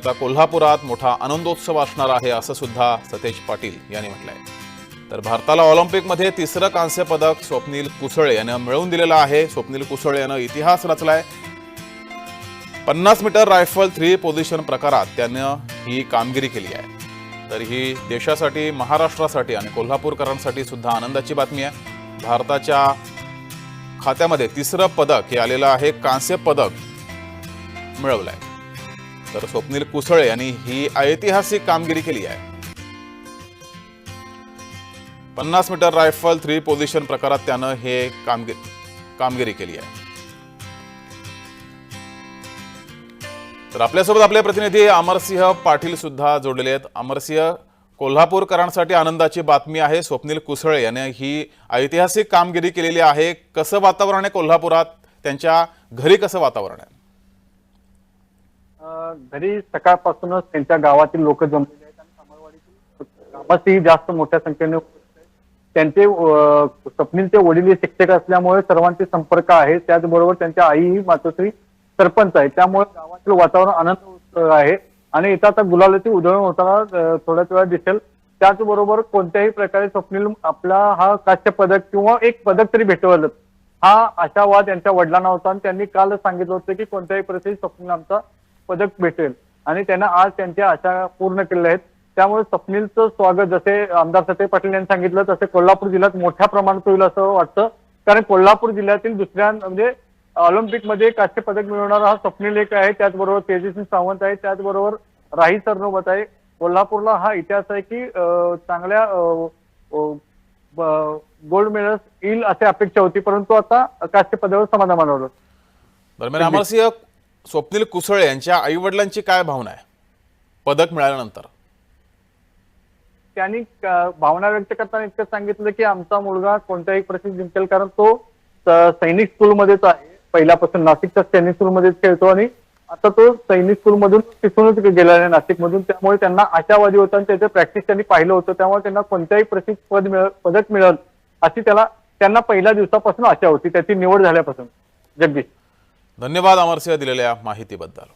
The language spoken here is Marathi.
आता कोल्हापुरात मोठा आनंदोत्सव असणार आहे असं सुद्धा सतेज पाटील यांनी म्हटलंय. तर भारताला ऑलिम्पिकमध्ये तिसरं कांस्य पदक स्वप्नील कुसळे यानं मिळवून दिलेलं आहे. स्वप्नील कुसळे यानं इतिहास रचलाय. पन्नास मीटर रायफल थ्री पोझिशन प्रकारात त्यानं ही कामगिरी केली आहे. तर ही देशासाठी महाराष्ट्रासाठी आणि कोल्हापूरकरांसाठी सुद्धा आनंदाची बातमी आहे. भारताच्या खात्यामध्ये तिसरं पदक हे आलेलं आहे. कांस्य पदक मिळवलं आहे तर स्वप्नील कुसळे यांनी ही ऐतिहासिक कामगिरी केली आहे. पन्नास मीटर रायफल थ्री पोझिशन प्रकारात त्यानं हे कामगिरी कामगिरी केली आहे. तर आपल्यासोबत आपले प्रतिनिधी अमरसिंह पाटील सुद्धा जोडलेले आहेत. अमरसिंह कोल्हापूरकरांसाठी आनंदाची बातमी आहे. स्वप्नील कुसळे याने ही ऐतिहासिक कामगिरी केलेली आहे. कसं वातावरण आहे कोल्हापुरात? त्यांच्या घरी कसं वातावरण आहे? घरी सकाळपासूनच त्यांच्या गावातील लोक जमलेले आहेत आणि कमलवाडीतील ग्रामस्थही जास्त मोठ्या संख्येने त्यांचे स्वप्नीलचे वडील शिक्षक असल्यामुळे सर्वांचे संपर्क आहे. त्याचबरोबर त्यांच्या आई ही मातोश्री सरपंच आहे त्यामुळे गावातील वातावरण आनंद आहे. आणि इथं आता गुलालाची उधळण होताना थोड्याच वेळा दिसेल. त्याचबरोबर कोणत्याही प्रकारे स्वप्नील आपला हा काश्य पदक किंवा एक पदक तरी भेटवलं हा आशावाद त्यांच्या वडिलांना होता. आणि त्यांनी काल सांगितलं होतं की कोणत्याही परिस्थितीत स्वप्नील आमचा पदक भेटेल. आणि त्यांना आज त्यांच्या आशा पूर्ण केलेल्या आहेत. त्यामुळे स्वप्नीलचं स्वागत जसे आमदार सते पाटील यांनी सांगितलं तसे कोल्हापूर जिल्ह्यात मोठ्या प्रमाणात होईल असं वाटतं. कारण कोल्हापूर जिल्ह्यातील दुसऱ्या म्हणजे ऑलिम्पिकमध्ये काश्य पदक मिळवणारा हा स्वप्नील एक आहे. त्याचबरोबर तेजस्वी सावंत आहे. त्याचबरोबर राही सरनोबत आहे. कोल्हापूरला हा इतिहास आहे की चांगल्या गोल्ड मेडल येईल अशी अपेक्षा होती. परंतु आता काश्य पदावर समाधान मानवलं दरम्यान अमरसिंह स्वप्नील कुसळे यांच्या आई वडिलांची काय भावना आहे? पदक मिळाल्यानंतर. त्यांनी भावना व्यक्त करताना इतकं सांगितलं की आमचा मुलगा कोणत्याही परिस्थितीत जिंकेल कारण तो सैनिक स्कूलमध्येच आहे. पहिल्यापासून नाशिकच्या सैनिक स्कूलमध्येच खेळतो आणि आता तो सैनिक स्कूलमधून तिथूनच गेलेला आहे नाशिकमधून. त्यामुळे त्यांना आशावादी होता आणि त्याचं प्रॅक्टिस त्यांनी पाहिलं होतं. त्यामुळे त्यांना कोणत्याही परिस्थितीत पद मिळेल पदक मिळेल अशी त्याला त्यांना पहिल्या दिवसापासून आशा होती. त्याची निवड झाल्यापासून. जगदीश. धन्यवाद अमरसिंह दिलेल्या माहितीबद्दल.